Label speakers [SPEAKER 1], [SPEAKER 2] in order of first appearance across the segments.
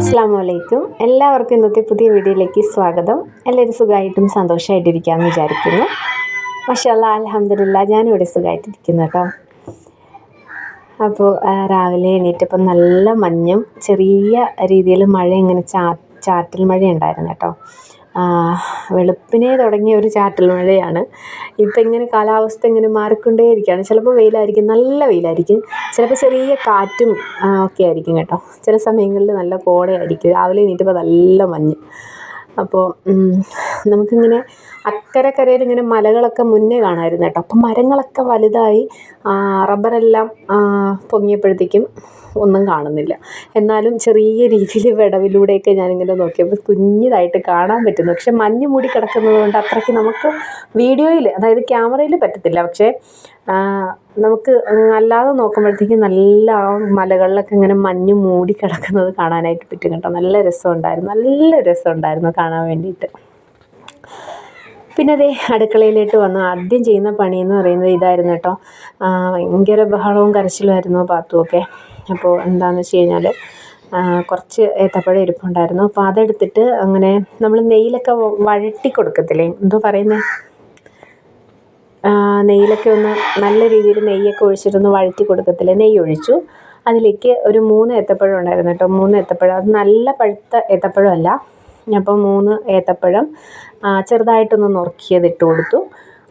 [SPEAKER 1] അലൈക്കും എല്ലാവർക്കും ഇന്നത്തെ പുതിയ വീഡിയോയിലേക്ക് സ്വാഗതം. എല്ലാവരും സുഖമായിട്ടും സന്തോഷമായിട്ടിരിക്കാമെന്ന് വിചാരിക്കുന്നു. മഷാല്ല അലഹമില്ല ഞാനിവിടെ സുഖമായിട്ടിരിക്കുന്നു കേട്ടോ. അപ്പോൾ രാവിലെ എണീറ്റപ്പോൾ നല്ല മഞ്ഞും ചെറിയ രീതിയിൽ മഴ ഇങ്ങനെ ചാ ചാറ്റൽ മഴ ഉണ്ടായിരുന്നു കേട്ടോ. വെളുപ്പിനെ തുടങ്ങിയ ഒരു ചാറ്റൽ മഴയാണ്. ഇപ്പം ഇങ്ങനെ കാലാവസ്ഥ ഇങ്ങനെ മാറിക്കൊണ്ടേ ഇരിക്കുകയാണ് ചിലപ്പോൾ വെയിലായിരിക്കും നല്ല വെയിലായിരിക്കും. ചിലപ്പോൾ ചെറിയ കാറ്റും ഒക്കെ ആയിരിക്കും കേട്ടോ. ചില സമയങ്ങളിൽ നല്ല കോടയായിരിക്കും. രാവിലെ എണീറ്റപ്പോൾ നല്ല മഞ്ഞ്. അപ്പോൾ നമുക്കിങ്ങനെ അക്കരക്കരയിൽ ഇങ്ങനെ മലകളൊക്കെ മുന്നേ കാണാമായിരുന്നു കേട്ടോ. അപ്പം മരങ്ങളൊക്കെ വലുതായി റബ്ബറെല്ലാം പൊങ്ങിയപ്പോഴത്തേക്കും ഒന്നും കാണുന്നില്ല. എന്നാലും ചെറിയ രീതിയിൽ വിടവിലൂടെയൊക്കെ ഞാനിങ്ങനെ നോക്കിയപ്പോൾ കുഞ്ഞിതായിട്ട് കാണാൻ പറ്റുന്നു. പക്ഷെ മഞ്ഞ് മൂടി കിടക്കുന്നത് കൊണ്ട് അത്രയ്ക്ക് നമുക്ക് വീഡിയോയിൽ അതായത് ക്യാമറയിൽ പറ്റത്തില്ല. പക്ഷേ നമുക്ക് അല്ലാതെ നോക്കുമ്പോഴത്തേക്കും നല്ല ആ മലകളിലൊക്കെ ഇങ്ങനെ മഞ്ഞ് മൂടി കിടക്കുന്നത് കാണാനായിട്ട് പറ്റും കേട്ടോ. നല്ല രസമുണ്ടായിരുന്നു. നല്ല രസമുണ്ടായിരുന്നു കാണാൻ വേണ്ടിയിട്ട്. പിന്നെ അതേ അടുക്കളയിലേക്ക് വന്നു ആദ്യം ചെയ്യുന്ന പണി എന്ന് പറയുന്നത് ഇതായിരുന്നു കേട്ടോ. ഭയങ്കര ബഹളവും കരച്ചിലുമായിരുന്നു പാത്തുമൊക്കെ അപ്പോൾ എന്താണെന്ന് വെച്ച് കഴിഞ്ഞാൽ കുറച്ച് ഏത്തപ്പഴം ഇരിപ്പുണ്ടായിരുന്നു. അപ്പോൾ അതെടുത്തിട്ട് അങ്ങനെ നമ്മൾ നെയ്യിലൊക്കെ വഴട്ടി കൊടുക്കത്തില്ലേ? എന്തോ പറയുന്നത് നെയ്യിലൊക്കെ ഒന്ന് നല്ല രീതിയിൽ നെയ്യൊക്കെ ഒഴിച്ചിട്ട് ഒന്ന് വഴറ്റി കൊടുക്കത്തില്ലേ? നെയ്യ് ഒഴിച്ചു അതിലേക്ക് ഒരു മൂന്ന് ഏത്തപ്പഴം ഉണ്ടായിരുന്നു കേട്ടോ. മൂന്ന് ഏത്തപ്പഴം. അത് നല്ല പഴുത്ത ഏത്തപ്പഴം അല്ല. അപ്പോൾ മൂന്ന് ഏത്തപ്പഴം ചെറുതായിട്ടൊന്ന് നുറുക്കിയത് ഇട്ട് കൊടുത്തു.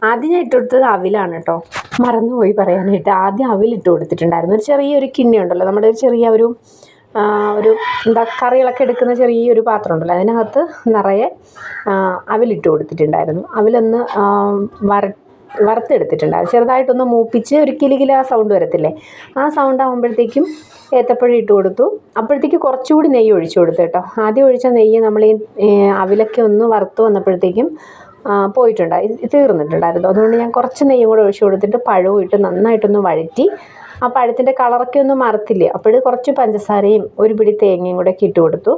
[SPEAKER 1] ആദ്യം ഞാൻ ഇട്ട് കൊടുത്തത് അവിലാണ് കേട്ടോ. മറന്നുപോയി പറയാനായിട്ട്. ആദ്യം അവിലിട്ട് കൊടുത്തിട്ടുണ്ടായിരുന്നു. ഒരു ചെറിയൊരു കിണ്ണി ഉണ്ടല്ലോ. നമ്മുടെ ഒരു ചെറിയ ഒരു ഒരു എന്താ കറികളൊക്കെ എടുക്കുന്ന ചെറിയൊരു പാത്രം ഉണ്ടല്ലോ. അതിനകത്ത് നിറയെ അവിലിട്ട് കൊടുത്തിട്ടുണ്ടായിരുന്നു. അവിലൊന്ന് ആ, വര അത് ചെറുതായിട്ടൊന്ന് മൂപ്പിച്ച് ഒരു കിലുകില സൗണ്ട് വരത്തില്ലേ? ആ സൗണ്ട് ആകുമ്പോഴത്തേക്കും ഏത്തപ്പഴം ഇട്ട് കൊടുത്തു. അപ്പോഴത്തേക്ക് കുറച്ചുകൂടി നെയ്യ് ഒഴിച്ചു കൊടുത്തു കേട്ടോ. ആദ്യം ഒഴിച്ച നെയ്യ് നമ്മൾ ഈ അവിലൊക്കെ ഒന്ന് വറുത്ത് വന്നപ്പോഴത്തേക്കും പോയിട്ടുണ്ടായി തീർന്നിട്ടുണ്ടായിരുന്നു. അതുകൊണ്ട് ഞാൻ കുറച്ച് നെയ്യും കൂടെ ഒഴിച്ചു കൊടുത്തിട്ട് പഴവും ഇട്ട് നന്നായിട്ടൊന്ന് വഴറ്റി ആ പഴത്തിന്റെ കളറൊക്കെ ഒന്നും മറത്തില്ലേ? അപ്പോൾ കുറച്ച് പഞ്ചസാരയും ഒരു പിടി തേങ്ങയും കൂടെ ഒക്കെ ഇട്ട് കൊടുത്തു.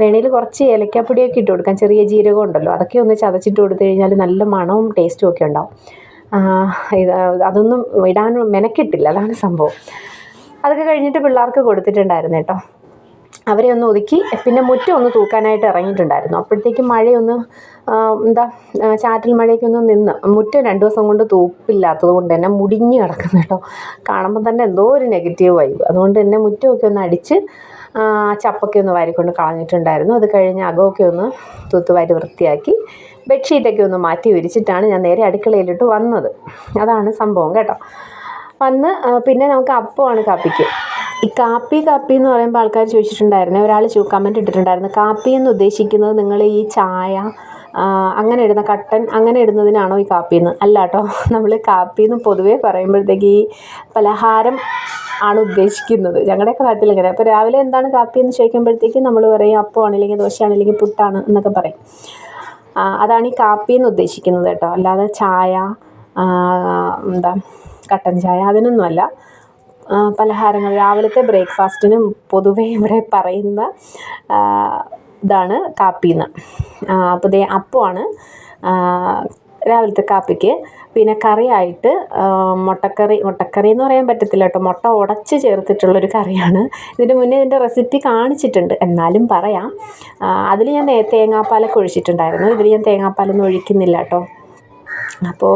[SPEAKER 1] വേണേൽ കുറച്ച് ഏലക്കാപ്പൊടിയൊക്കെ ഇട്ട് കൊടുക്കാം. ചെറിയ ജീരകം ഉണ്ടല്ലോ അതൊക്കെ ഒന്ന് ചതച്ചിട്ട് കൊടുത്തു കഴിഞ്ഞാൽ നല്ല മണവും ടേസ്റ്റും ഒക്കെ ഉണ്ടാവും. ഇത് അതൊന്നും ഇടാൻ മെനക്കിട്ടില്ല അതാണ് സംഭവം. അതൊക്കെ കഴിഞ്ഞിട്ട് പിള്ളേർക്ക് കൊടുത്തിട്ടുണ്ടായിരുന്നു കേട്ടോ. അവരെ ഒന്ന് ഒതുക്കി പിന്നെ മുറ്റം ഒന്ന് തൂക്കാനായിട്ട് ഇറങ്ങിയിട്ടുണ്ടായിരുന്നു. അപ്പോഴത്തേക്കും മഴയൊന്ന് എന്താ ചാറ്റൽ മഴയൊക്കെ ഒന്ന് നിന്ന് മുറ്റം രണ്ട് ദിവസം കൊണ്ട് തൂപ്പില്ലാത്തത് കൊണ്ട് തന്നെ മുടിഞ്ഞ് കിടക്കുന്നു കേട്ടോ. കാണുമ്പോൾ തന്നെ എന്തോ ഒരു നെഗറ്റീവ് വൈബ്. അതുകൊണ്ട് തന്നെ മുറ്റമൊക്കെ ഒന്ന് അടിച്ച് ചപ്പൊക്കെ ഒന്ന് വാരിക്കൊണ്ട് കളഞ്ഞിട്ടുണ്ടായിരുന്നു. അത് കഴിഞ്ഞ് അകമൊക്കെ ഒന്ന് തൂത്തുവാരി വൃത്തിയാക്കി ബെഡ്ഷീറ്റൊക്കെ ഒന്ന് മാറ്റി വിരിച്ചിട്ടാണ് ഞാൻ നേരെ അടുക്കളയിലിട്ട് വന്നത്. അതാണ് സംഭവം കേട്ടോ. വന്ന് പിന്നെ നമുക്ക് അപ്പമാണ് കാപ്പിക്ക്. ഈ കാപ്പി കാപ്പി എന്ന് പറയുമ്പോൾ ആൾക്കാർ ചോദിച്ചിട്ടുണ്ടായിരുന്നു. ഒരാൾ ചോ കമന്റ് ഇട്ടിട്ടുണ്ടായിരുന്നു. കാപ്പി എന്ന് ഉദ്ദേശിക്കുന്നത് നിങ്ങൾ ഈ ചായ അങ്ങനെ ഇടുന്ന കട്ടൻ അങ്ങനെ ഇടുന്നതിനാണോ ഈ കാപ്പി എന്ന്? അല്ല കേട്ടോ നമ്മൾ കാപ്പി എന്ന് പൊതുവേ പറയുമ്പോഴത്തേക്ക് ഈ പലഹാരം ആണ് ഉദ്ദേശിക്കുന്നത്. ഞങ്ങളുടെയൊക്കെ നാട്ടിൽ ഇങ്ങനെ. അപ്പോൾ രാവിലെ എന്താണ് കാപ്പി എന്ന് ചോദിക്കുമ്പോഴത്തേക്കും നമ്മൾ പറയും അപ്പമാണ് അല്ലെങ്കിൽ ദോശയാണ് അല്ലെങ്കിൽ പുട്ടാണ് എന്നൊക്കെ പറയും. അതാണ് ഈ കാപ്പി എന്ന് ഉദ്ദേശിക്കുന്നത് കേട്ടോ. അല്ലാതെ ചായ എന്താ കട്ടൻ ചായ അതിനൊന്നുമല്ല. പലഹാരങ്ങൾ. രാവിലത്തെ ബ്രേക്ക്ഫാസ്റ്റിനും പൊതുവേ ഇവിടെ പറയുന്ന ഇതാണ് കാപ്പിന്ന്. അപ്പോൾ ദേ അപ്പമാണ് രാവിലത്തെ കാപ്പിക്ക്. പിന്നെ കറിയായിട്ട് മുട്ടക്കറി മുട്ടക്കറി എന്ന് പറയാൻ പറ്റത്തില്ല കേട്ടോ. മുട്ട ഉടച്ച് ചേർത്തിട്ടുള്ളൊരു കറിയാണ്. ഇതിന് മുന്നേ ഇതിന്റെ റെസിപ്പി കാണിച്ചിട്ടുണ്ട്. എന്നാലും പറയാം. അതിൽ ഞാൻ തേങ്ങാപ്പാലൊക്കെ ഒഴിച്ചിട്ടുണ്ടായിരുന്നു. ഇതിൽ ഞാൻ തേങ്ങാപ്പാലൊന്നും ഒഴിക്കുന്നില്ല കേട്ടോ. അപ്പോൾ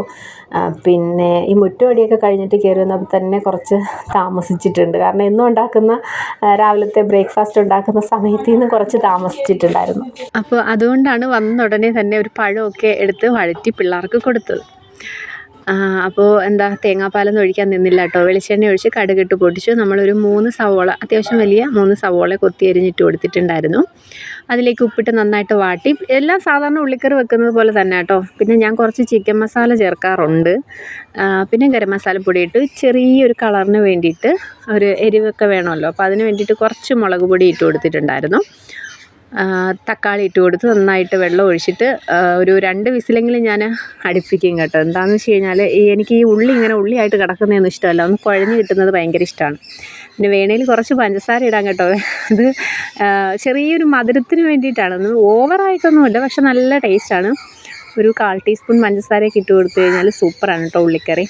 [SPEAKER 1] പിന്നെ ഈ മുറ്റമടിയൊക്കെ കഴിഞ്ഞിട്ട് കയറി വന്നപ്പോൾ തന്നെ കുറച്ച് താമസിച്ചിട്ടുണ്ട്. കാരണം എന്നും ഉണ്ടാക്കുന്ന രാവിലത്തെ ബ്രേക്ക്ഫാസ്റ്റ് ഉണ്ടാക്കുന്ന സമയത്ത് നിന്ന് കുറച്ച് താമസിച്ചിട്ടുണ്ടായിരുന്നു. അപ്പോൾ അതുകൊണ്ടാണ് വന്ന ഉടനെ തന്നെ ഒരു പഴമൊക്കെ എടുത്ത് വഴറ്റി പിള്ളേർക്ക് കൊടുത്തത്. അപ്പോൾ എന്താ തേങ്ങാപ്പാലൊന്നും ഒഴിക്കാൻ നിന്നില്ല കേട്ടോ. വെളിച്ചെണ്ണ ഒഴിച്ച് കടുകിട്ട് പൊട്ടിച്ചു നമ്മളൊരു മൂന്ന് സവോള അത്യാവശ്യം വലിയ മൂന്ന് സവോള കൊത്തി അരിഞ്ഞിട്ട് കൊടുത്തിട്ടുണ്ടായിരുന്നു. അതിലേക്ക് ഉപ്പിട്ട് നന്നായിട്ട് വാട്ടി. എല്ലാം സാധാരണ ഉള്ളിക്കറി വെക്കുന്നത് പോലെ തന്നെ കേട്ടോ. പിന്നെ ഞാൻ കുറച്ച് ചിക്കൻ മസാല ചേർക്കാറുണ്ട്. പിന്നെ ഗരം മസാലപ്പൊടി ഇട്ട് ചെറിയൊരു കളറിന് വേണ്ടിയിട്ട് ഒരു എരിവൊക്കെ വേണമല്ലോ. അപ്പോൾ അതിന് വേണ്ടിയിട്ട് കുറച്ച് മുളക് പൊടി ഇട്ട് കൊടുത്തിട്ടുണ്ടായിരുന്നു. തക്കാളി ഇട്ട് കൊടുത്ത് നന്നായിട്ട് വെള്ളം ഒഴിച്ചിട്ട് ഒരു രണ്ട് വിസിലെങ്കിലും ഞാൻ അടുപ്പിക്കും കേട്ടോ. എന്താണെന്ന് വെച്ച് കഴിഞ്ഞാൽ ഈ എനിക്ക് ഈ ഉള്ളി ഇങ്ങനെ ഉള്ളിയായിട്ട് കിടക്കുന്നതൊന്നും ഇഷ്ടമല്ല. ഒന്ന് കുഴഞ്ഞ് കിട്ടുന്നത് ഭയങ്കര ഇഷ്ടമാണ്. പിന്നെ വേണേൽ കുറച്ച് പഞ്ചസാര ഇടാൻ കേട്ടോ. അത് ചെറിയൊരു മധുരത്തിന് വേണ്ടിയിട്ടാണ്. ഒന്ന് ഓവറായിട്ടൊന്നുമില്ല പക്ഷെ നല്ല ടേസ്റ്റാണ് ഒരു കാൽ ടീസ്പൂൺ പഞ്ചസാരയൊക്കെ ഇട്ട് കൊടുത്തു കഴിഞ്ഞാൽ സൂപ്പറാണ് കേട്ടോ ഉള്ളിക്കറി.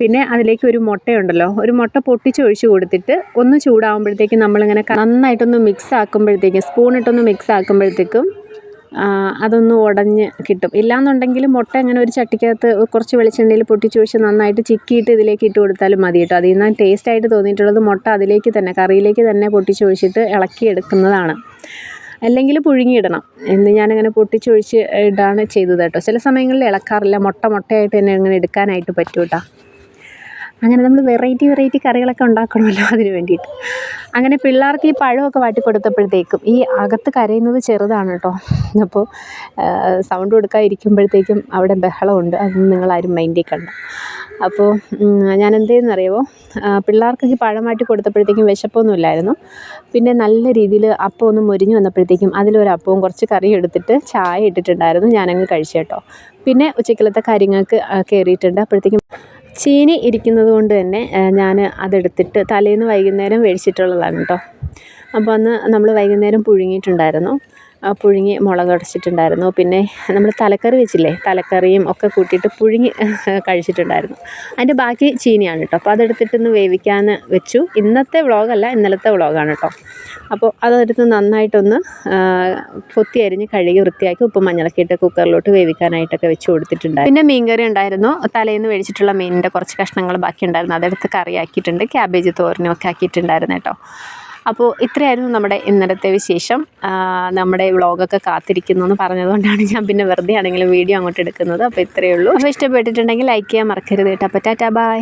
[SPEAKER 1] പിന്നെ അതിലേക്ക് ഒരു മുട്ടയുണ്ടല്ലോ. ഒരു മുട്ട പൊട്ടിച്ച് ഒഴിച്ച് കൊടുത്തിട്ട് ഒന്ന് ചൂടാകുമ്പോഴത്തേക്കും നമ്മളിങ്ങനെ നന്നായിട്ടൊന്ന് മിക്സ് ആക്കുമ്പോഴത്തേക്കും സ്പൂണിട്ടൊന്ന് മിക്സ് ആക്കുമ്പോഴത്തേക്കും അതൊന്ന് ഉടഞ്ഞ് കിട്ടും. ഇല്ലാന്നുണ്ടെങ്കിൽ മുട്ട അങ്ങനെ ഒരു ചട്ടിക്കകത്ത് കുറച്ച് വെളിച്ചെണ്ണയിൽ പൊട്ടിച്ച് പൊട്ടിച്ചൊഴിച്ച് നന്നായിട്ട് ചിക്കിയിട്ട് ഇതിലേക്ക് ഇട്ട് കൊടുത്താലും മതി കേട്ടോ. അതിൽ നിന്ന് ടേസ്റ്റായിട്ട് തോന്നിയിട്ടുള്ളത് മുട്ട അതിലേക്ക് തന്നെ കറിയിലേക്ക് തന്നെ പൊട്ടിച്ച് പൊട്ടിച്ചൊഴിച്ചിട്ട് ഇളക്കിയെടുക്കുന്നതാണ്. അല്ലെങ്കിൽ പുഴുങ്ങിയിടണം. എന്ന് ഞാനങ്ങനെ പൊട്ടിച്ചൊഴിച്ച് ഇടാണ് ചെയ്തത് കേട്ടോ. ചില സമയങ്ങളിൽ ഇളക്കാറില്ല. മുട്ട മുട്ടയായിട്ട് തന്നെ ഇങ്ങനെ എടുക്കാനായിട്ട് പറ്റും കേട്ടോ അങ്ങനെ നമ്മൾ വെറൈറ്റി വെറൈറ്റി കറികളൊക്കെ ഉണ്ടാക്കണമല്ലോ അതിന് വേണ്ടിയിട്ട്. അങ്ങനെ പിള്ളേർക്ക് ഈ പഴമൊക്കെ വാട്ടി കൊടുത്തപ്പോഴത്തേക്കും ഈ അകത്ത് കരയുന്നത് ചെറുതാണ് കേട്ടോ അപ്പോൾ സൗണ്ട് കൊടുക്കാതിരിക്കുമ്പോഴത്തേക്കും അവിടെ ബഹളമുണ്ട്. അതൊന്നും നിങ്ങളാരും മൈൻഡിൽ കണ്ട. അപ്പോൾ ഞാൻ എന്ത് ചെയ്യുന്നറിയാമോ പിള്ളേർക്ക് ഈ പഴം വാട്ടി കൊടുത്തപ്പോഴത്തേക്കും വിശപ്പൊന്നുമില്ലായിരുന്നു. പിന്നെ നല്ല രീതിയിൽ അപ്പം ഒന്ന് മുരിഞ്ഞു വന്നപ്പോഴത്തേക്കും അതിലൊരു അപ്പവും കുറച്ച് കറി എടുത്തിട്ട് ചായ ഇട്ടിട്ടുണ്ടായിരുന്നു ഞാനങ്ങ് കഴിച്ചു കേട്ടോ പിന്നെ ഉച്ചക്കലത്തെ കാര്യങ്ങൾക്ക് കയറിയിട്ടുണ്ട് അപ്പോഴത്തേക്കും ചീനി ഇരിക്കുന്നത് കൊണ്ട് തന്നെ ഞാൻ അതെടുത്തിട്ട് തലേന്ന് വൈകുന്നേരം മേടിച്ചിട്ടുള്ളതാണ് കേട്ടോ അപ്പോൾ അന്ന് നമ്മൾ വൈകുന്നേരം പുഴുങ്ങിയിട്ടുണ്ടായിരുന്നു. പുഴുങ്ങി മുളക് അടച്ചിട്ടുണ്ടായിരുന്നു. പിന്നെ നമ്മൾ തലക്കറി വെച്ചില്ലേ തലക്കറിയും ഒക്കെ കൂട്ടിയിട്ട് പുഴുങ്ങി കഴിച്ചിട്ടുണ്ടായിരുന്നു. അതിന്റെ ബാക്കി ചീനിയാണ് കേട്ടോ അപ്പോൾ അതെടുത്തിട്ടൊന്ന് വേവിക്കാൻ വെച്ചു. ഇന്നത്തെ വ്ളോഗല്ല ഇന്നലത്തെ വ്ളോഗാണ് കേട്ടോ അപ്പോൾ അതെടുത്ത് നന്നായിട്ടൊന്ന് പൊത്തി അരിഞ്ഞ് കഴുകി വൃത്തിയാക്കി ഉപ്പും മഞ്ഞളൊക്കെ ഇട്ട് കുക്കറിലോട്ട് വേവിക്കാനായിട്ടൊക്കെ വെച്ച് കൊടുത്തിട്ടുണ്ടായിരുന്നു. പിന്നെ മീൻകറി ഉണ്ടായിരുന്നു. തലേന്ന് മേടിച്ചിട്ടുള്ള മീനിന്റെ കുറച്ച് കഷ്ണങ്ങൾ ബാക്കി ഉണ്ടായിരുന്നു. അതെടുത്ത് കറിയാക്കിയിട്ടുണ്ട്. ക്യാബേജ് തോരനും ഒക്കെ ആക്കിയിട്ടുണ്ടായിരുന്നു കേട്ടോ. അപ്പോൾ ഇത്രയായിരുന്നു നമ്മുടെ ഇന്നലത്തെ വിശേഷം. നമ്മുടെ വ്ളോഗൊക്കെ കാത്തിരിക്കുന്നു എന്ന് പറഞ്ഞതുകൊണ്ടാണ് ഞാൻ പിന്നെ വെറുതെ ആണെങ്കിലും വീഡിയോ അങ്ങോട്ട് എടുക്കുന്നത്. അപ്പോൾ ഇത്രയേ ഉള്ളൂ. അപ്പോൾ ഇഷ്ടപ്പെട്ടിട്ടുണ്ടെങ്കിൽ ലൈക്ക് ചെയ്യാൻ മറക്കരുത് കേട്ടോ. അപ്പോൾ ടാറ്റാ ബൈ.